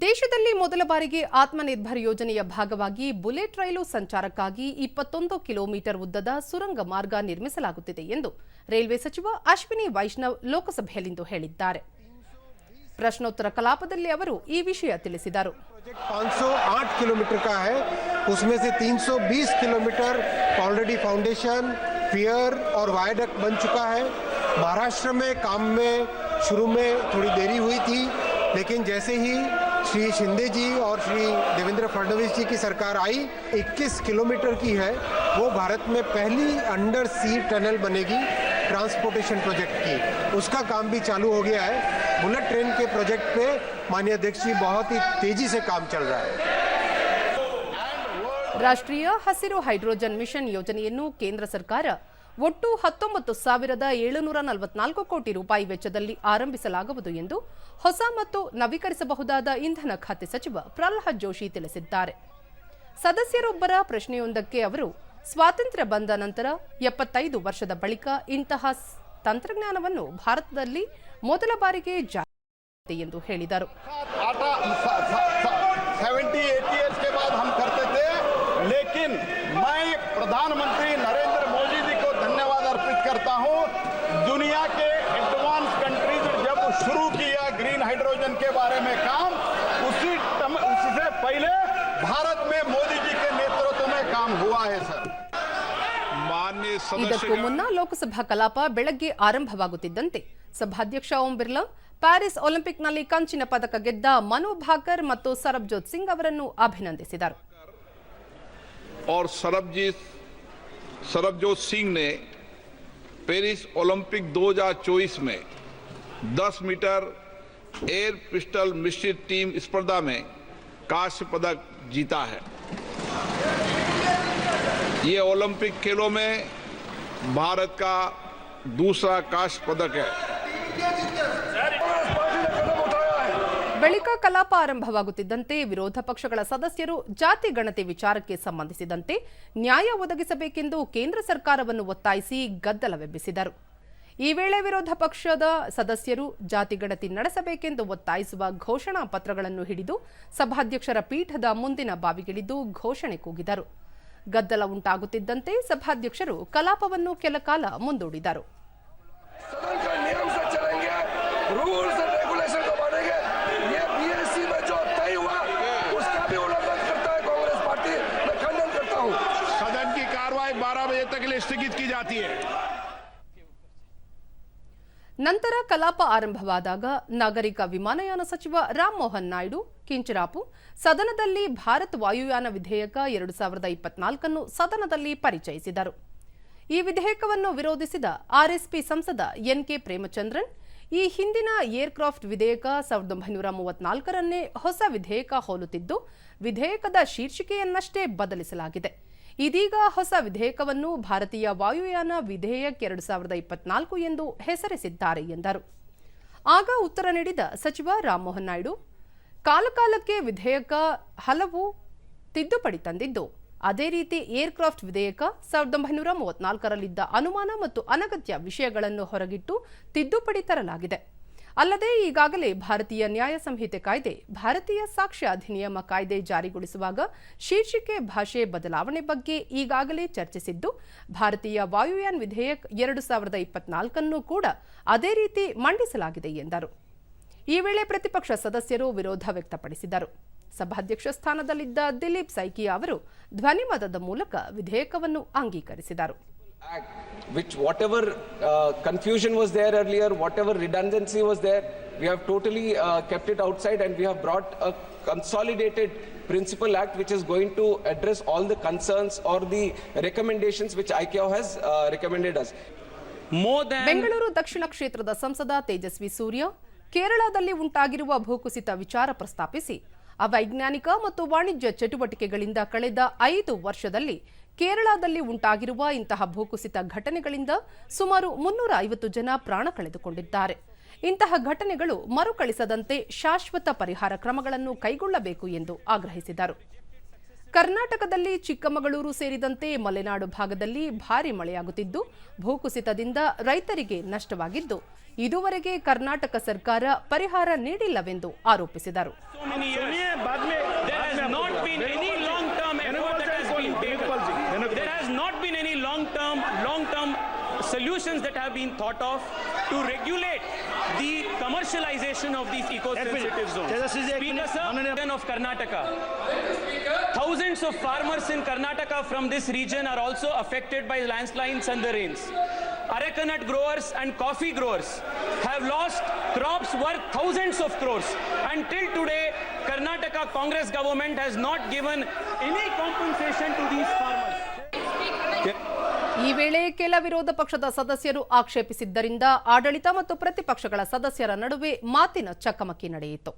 ದೇಶದಲ್ಲಿ ಮೊದಲ ಬಾರಿಗೆ ಆತ್ಮನಿರ್ಭರ್ ಯೋಜನೆಯ ಭಾಗವಾಗಿ ಬುಲೆಟ್ ರೈಲು ಸಂಚಾರಕ್ಕಾಗಿ ಇಪ್ಪತ್ತೊಂದು ಕಿಲೋಮೀಟರ್ ಉದ್ದದ ಸುರಂಗ ಮಾರ್ಗ ನಿರ್ಮಿಸಲಾಗುತ್ತಿದೆ ಎಂದು ರೈಲ್ವೆ ಸಚಿವ ಅಶ್ವಿನಿ ವೈಷ್ಣವ್ ಲೋಕಸಭೆಯಲ್ಲಿಂದು ಹೇಳಿದ್ದಾರೆ ಪ್ರಶ್ನೋತ್ತರ ಕಲಾಪದಲ್ಲಿ ಅವರು ಈ ವಿಷಯ ತಿಳಿಸಿದರು प्रोजेक्ट 508 किलोमीटर का है उसमें से 320 किलोमीटर ऑलरेडी फाउंडेशन पियर और वायडक्ट बन चुका है महाराष्ट्र में काम में शुरू में थोड़ी देरी हुई थी लेकिन जैसे ही श्री शिंदे जी और श्री देवेंद्र फडणवीस जी की सरकार आई 21 किलोमीटर की है वो भारत में पहली अंडर सी टनल बनेगी ट्रांसपोर्टेशन प्रोजेक्ट की उसका काम भी चालू हो गया है बुलेट ट्रेन के प्रोजेक्ट पे माननीय अध्यक्ष जी बहुत ही तेजी से काम चल रहा है ರಾಷ್ಟ್ರೀಯ ಹಸಿರು ಹೈಡ್ರೋಜನ್ ಮಿಷನ್ ಯೋಜನೆಯನ್ನು ಕೇಂದ್ರ ಸರ್ಕಾರ ಒಟ್ಟು ಹತ್ತೊಂಬತ್ತು ಸಾವಿರದ ಏಳುನೂರ ನಲವತ್ನಾಲ್ಕು ಕೋಟಿ ರೂಪಾಯಿ ವೆಚ್ಚದಲ್ಲಿ ಆರಂಭಿಸಲಾಗುವುದು ಎಂದು ಹೊಸ ಮತ್ತು ನವೀಕರಿಸಬಹುದಾದ ಇಂಧನ ಖಾತೆ ಸಚಿವ ಪ್ರಹ್ಲಾದ್ ಜೋಶಿ ತಿಳಿಸಿದ್ದಾರೆ. ಸದಸ್ಯರೊಬ್ಬರ ಪ್ರಶ್ನೆಯೊಂದಕ್ಕೆ ಅವರು, ಸ್ವಾತಂತ್ರ್ಯ ಬಂದ ನಂತರ ಎಪ್ಪತ್ತೈದು ವರ್ಷದ ಬಳಿಕ ಇಂತಹ ತಂತ್ರಜ್ಞಾನವನ್ನು ಭಾರತದಲ್ಲಿ ಮೊದಲ ಬಾರಿಗೆ ಜಾರಿ ಎಂದು ಹೇಳಿದರು. हाइड्रोजन के बारे में काम उसी टम- उससे पहले भारत में मोदी जी के नेतृत्व में काम हुआ है सर माननीय ಇದಕ್ಕೂ ಮುನ್ನ ಲೋಕಸಭಾ ಕಲಾಪ ಬೆಳಗ್ಗೆ ಆರಂಭವಾಗುತ್ತಿದ್ದಂತೆ ಸಭಾಧ್ಯಕ್ಷ ಓಂ ಬಿರ್ಲಾ ಪ್ಯಾರಿಸ್ ಒಲಿಂಪಿಕ್ನಲ್ಲಿ ಕಂಚಿನ ಪದಕ ಗೆದ್ದ ಮನು ಭಾಕರ್ ಮತ್ತು ಸರಬ್ಜೋತ್ ಸಿಂಗ್ ಅವರನ್ನು ಅಭಿನಂದಿಸಿದರು और सरबजीत सरबजोत सिंह ने पेरिस ओलंपिक 2024 में 10 मीटर एयर पिस्टल मिश्रित टीम स्पर्धा में कांस्य पदक जीता है ये ओलंपिक खेलों में भारत का दूसरा कांस्य पदक है ಬಳಿಕ ಕಲಾಪ ಆರಂಭವಾಗುತ್ತಿದ್ದಂತೆ ವಿರೋಧ ಪಕ್ಷಗಳ ಸದಸ್ಯರು ಜಾತಿ ಗಣತಿ ವಿಚಾರಕ್ಕೆ ಸಂಬಂಧಿಸಿದಂತೆ ನ್ಯಾಯ ಒದಗಿಸಬೇಕೆಂದು ಕೇಂದ್ರ ಸರ್ಕಾರವನ್ನು ಒತ್ತಾಯಿಸಿ ಗದ್ದಲವೆಬ್ಬಿಸಿದರು ಈ ವೇಳೆ ವಿರೋಧ ಪಕ್ಷದ ಸದಸ್ಯರು ಜಾತಿ ಗಣತಿ ನಡೆಸಬೇಕೆಂದು ಒತ್ತಾಯಿಸುವ ಘೋಷಣಾ ಪತ್ರಗಳನ್ನು ಹಿಡಿದು ಸಭಾಧ್ಯಕ್ಷರ ಪೀಠದ ಮುಂದಿನ ಬಾವಿಗಿಳಿದು ಘೋಷಣೆ ಕೂಗಿದರು ಗದ್ದಲ ಉಂಟಾಗುತ್ತಿದ್ದಂತೆ ಸಭಾಧ್ಯಕ್ಷರು ಕಲಾಪವನ್ನು ಕೆಲಕಾಲ ಮುಂದೂಡಿದರು सदन का नियम से चलेंगे रूल्स एंड रेगुलेशन को मानेंगे ये बीएससी में जो तय हुआ उसका भी उल्लंघन करता है कांग्रेस पार्टी मैं खंडन करता हूँ सदन की कार्रवाई 12 बजे तक के लिए स्थगित की जाती है ನಂತರ ಕಲಾಪ ಆರಂಭವಾದಾಗ ನಾಗರಿಕ ವಿಮಾನಯಾನ ಸಚಿವ ರಾಮ್ಮೋಹನ್ ನಾಯ್ಡು, ಕಿಂಚರಾಪು, ಸದನದಲ್ಲಿ ಭಾರತ್ ವಾಯುಯಾನ ವಿಧೇಯಕ ಎರಡು ಸಾವಿರದ ಇಪ್ಪತ್ನಾಲ್ಕನ್ನು ಸದನದಲ್ಲಿ ಪರಿಚಯಿಸಿದರು. ಈ ವಿಧೇಯಕವನ್ನು ವಿರೋಧಿಸಿದ ಆರ್ಎಸ್ಪಿ ಸಂಸದ ಎನ್ಕೆ ಪ್ರೇಮಚಂದ್ರನ್, ಈ ಹಿಂದಿನ ಏರ್ಕ್ರಾಫ್ಟ್ ವಿಧೇಯಕ ಸಾವಿರದ ಒಂಬೈನೂರ ಮೂವತ್ನಾಲ್ಕರನ್ನೇ ಹೊಸ ವಿಧೇಯಕ ಹೋಲುತ್ತಿದ್ದು, ವಿಧೇಯಕದ ಶೀರ್ಷಿಕೆಯನ್ನಷ್ಟೇ ಬದಲಿಸಲಾಗಿದೆ. ಇದೀಗ ಹೊಸ ವಿಧೇಯಕವನ್ನು ಭಾರತೀಯ ವಾಯುಯಾನ ವಿಧೇಯಕ್ ಎರಡು ಸಾವಿರದ ಇಪ್ಪತ್ನಾಲ್ಕು ಎಂದು ಹೆಸರಿಸಿದ್ದಾರೆ ಎಂದರು. ಆಗ ಉತ್ತರ ನೀಡಿದ ಸಚಿವ ರಾಮಮೋಹನ್ ನಾಯ್ಡು, ಕಾಲಕಾಲಕ್ಕೆ ವಿಧೇಯಕ ಹಲವು ತಿದ್ದುಪಡಿ ತಂದಿದ್ದು, ಅದೇ ರೀತಿ ಏರ್ಕ್ರಾಫ್ಟ್ ವಿಧೇಯಕ ಸಾವಿರದ ಒಂಬೈನೂರ ಮೂವತ್ನಾಲ್ಕರಲ್ಲಿದ್ದ ಅನುಮಾನ ಮತ್ತು ಅನಗತ್ಯ ವಿಷಯಗಳನ್ನು ಹೊರಗಿಟ್ಟು ತಿದ್ದುಪಡಿ ತರಲಾಗಿದೆ. ಅಲ್ಲದೆ ಈಗಾಗಲೇ ಭಾರತೀಯ ನ್ಯಾಯ ಸಂಹಿತೆ ಕಾಯ್ದೆ, ಭಾರತೀಯ ಸಾಕ್ಷ್ಯ ಅಧಿನಿಯಮ ಕಾಯ್ದೆ ಜಾರಿಗೊಳಿಸುವಾಗ ಶೀರ್ಷಿಕೆ ಭಾಷೆ ಬದಲಾವಣೆ ಬಗ್ಗೆ ಈಗಾಗಲೇ ಚರ್ಚಿಸಿದ್ದು, ಭಾರತೀಯ ವಾಯುಯಾನ್ ವಿಧೇಯಕ್ ಎರಡು ಸಾವಿರದ ಇಪ್ಪತ್ನಾಲ್ಕನ್ನು ಕೂಡ ಅದೇ ರೀತಿ ಮಂಡಿಸಲಾಗಿದೆ ಎಂದರು. ಈ ವೇಳೆ ಪ್ರತಿಪಕ್ಷ ಸದಸ್ಯರು ವಿರೋಧ ವ್ಯಕ್ತಪಡಿಸಿದರು. ಸಭಾಧ್ಯಕ್ಷ ಸ್ಥಾನದಲ್ಲಿದ್ದ ದಿಲೀಪ್ ಸೈಕಿಯಾ ಅವರು ಧ್ವನಿಮತದ ಮೂಲಕ ವಿಧೇಯಕವನ್ನು ಅಂಗೀಕರಿಸಿದರು. Which whatever uh, confusion was there earlier, whatever redundancy was there, we have totally uh, kept it outside and we have brought a consolidated principal act which is going to address all the concerns or the recommendations which ICAO has uh, recommended us. more than Bengaluru ದಕ್ಷಿಣ ಕ್ಷೇತ್ರದ ಸಂಸದ ತೇಜಸ್ವಿ ಸೂರ್ಯ ಕೇರಳದಲ್ಲಿ ಉಂಟಾಗಿರುವ ಭೂಕುಸಿತ ವಿಚಾರ ಪ್ರಸ್ತಾಪಿಸಿ ಅವೈಜ್ಞಾನಿಕ ಮತ್ತು ವಾಣಿಜ್ಯ ಚಟುವಟಿಕೆಗಳಿಂದ ಕಳೆದ ಐದು ವರ್ಷದಲ್ಲಿ ಕೇರಳದಲ್ಲಿ ಉಂಟಾಗಿರುವ ಇಂತಹ ಭೂಕುಸಿತ ಘಟನೆಗಳಿಂದ ಸುಮಾರು ಮುನ್ನೂರ ಐವತ್ತು ಜನ ಪ್ರಾಣ ಕಳೆದುಕೊಂಡಿದ್ದಾರೆ. ಇಂತಹ ಘಟನೆಗಳು ಮರುಕಳಿಸದಂತೆ ಶಾಶ್ವತ ಪರಿಹಾರ ಕ್ರಮಗಳನ್ನು ಕೈಗೊಳ್ಳಬೇಕು ಎಂದು ಆಗ್ರಹಿಸಿದರು. ಕರ್ನಾಟಕದಲ್ಲಿ ಚಿಕ್ಕಮಗಳೂರು ಸೇರಿದಂತೆ ಮಲೆನಾಡು ಭಾಗದಲ್ಲಿ ಭಾರಿ ಮಳೆಯಾಗುತ್ತಿದ್ದು, ಭೂಕುಸಿತದಿಂದ ರೈತರಿಗೆ ನಷ್ಟವಾಗಿದ್ದು, ಇದುವರೆಗೆ ಕರ್ನಾಟಕ ಸರ್ಕಾರ ಪರಿಹಾರ ನೀಡಿಲ್ಲವೆಂದು ಆರೋಪಿಸಿದರು. Any long-term, long-term solutions that have been thought of to regulate the commercialization of these eco-sensitive zones. Speaker sir, of Karnataka. Thousands of farmers in Karnataka from this region are also affected by landslides and the rains. Arecanut growers and coffee growers have lost crops worth thousands of crores. Until today, Karnataka Congress government has not given any compensation to these farmers. ಈ ವೇಳೆ ಕೆಲ ವಿರೋಧ ಪಕ್ಷದ ಸದಸ್ಯರು ಆಕ್ಷೇಪಿಸಿದ್ದರಿಂದ ಆಡಳಿತ ಮತ್ತು ಪ್ರತಿಪಕ್ಷಗಳ ಸದಸ್ಯರ ನಡುವೆ ಮಾತಿನ ಚಕಮಕಿ ನಡೆಯಿತು.